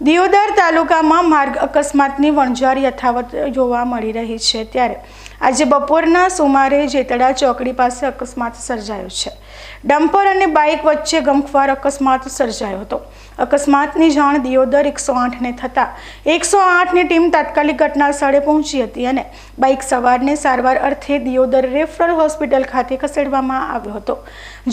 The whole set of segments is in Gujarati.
દિયોદર તાલુકામાં માર્ગ અકસ્માતની વણઝાર યથાવત જોવા મળી રહી છે ત્યારે આજે બપોરના સુમારે જેતડા ચોકડી પાસે અકસ્માત સર્જાયો છે. ડમ્પર અને બાઇક વચ્ચે ગમખ્વાર અકસ્માત સર્જાયો હતો. અકસ્માતની જાણ દિયોદર એકસો આઠને થતાં એકસો આઠની ટીમ તાત્કાલિક ઘટના સ્થળે પહોંચી હતી અને બાઇક સવારને સારવાર અર્થે દિયોદર રેફરલ હોસ્પિટલ ખાતે ખસેડવામાં આવ્યો હતો.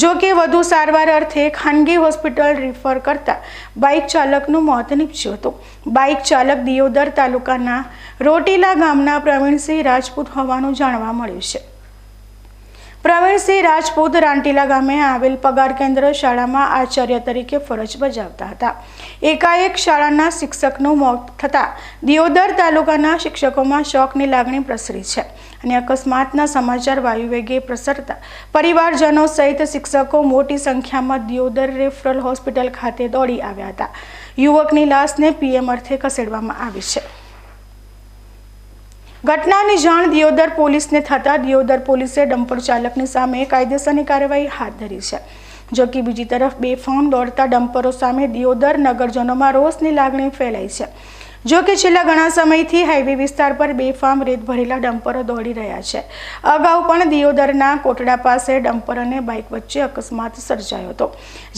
જો કે વધુ સારવાર અર્થે ખાનગી હોસ્પિટલ રિફર કરતા બાઇક ચાલકનું મોત નીપજ્યું હતું. બાઇક ચાલક દિયોદર તાલુકાના રોટીલા ગામના પ્રવીણસિંહ રાજપૂત હોવાનું જાણવા મળ્યું છે. પ્રવીણસિંહ રાજપૂત રાંટીલા ગામે આવેલ પગાર કેન્દ્ર શાળામાં આચાર્ય તરીકે ફરજ બજાવતા હતા. એકાએક શાળાના શિક્ષકનું મોત થતાં દિયોદર તાલુકાના શિક્ષકોમાં શોકની લાગણી પ્રસરી છે અને અકસ્માતના સમાચાર વાયુવેગે પ્રસરતા પરિવારજનો સહિત શિક્ષકો મોટી સંખ્યામાં દિયોદર રેફરલ હોસ્પિટલ ખાતે દોડી આવ્યા હતા. યુવકની લાશને પીએમ અર્થે ખસેડવામાં આવી છે. ઘટનાની જાણ દિયોદર પોલીસને થતાં દિયોદર પોલીસે ડમ્પર ચાલકની સામે કાયદેસરની કાર્યવાહી હાથ ધરી છે. જો કે બીજી તરફ બેફામ દોડતા ડમ્પરો સામે દિયોદર નગરજનોમાં રોષની લાગણી ફેલાઈ છે. જો કે છેલ્લા ઘણા સમયથી હાઈવે વિસ્તાર પર બેફામ રેત ભરેલા ડમ્પરો દોડી રહ્યા છે. અગાઉ પણ દિયોદરના કોટડા પાસે ડમ્પર અને બાઇક વચ્ચે અકસ્માત સર્જાયો હતો,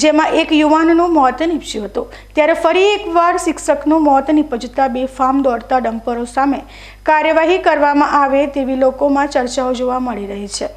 જેમાં એક યુવાનનું મોત નીપજ્યું હતું. ત્યારે ફરી એકવાર શિક્ષકનું મોત નીપજતા બેફામ દોડતા ડમ્પરો સામે કાર્યવાહી કરવામાં આવે તેવી લોકોમાં ચર્ચાઓ જોવા મળી રહી છે.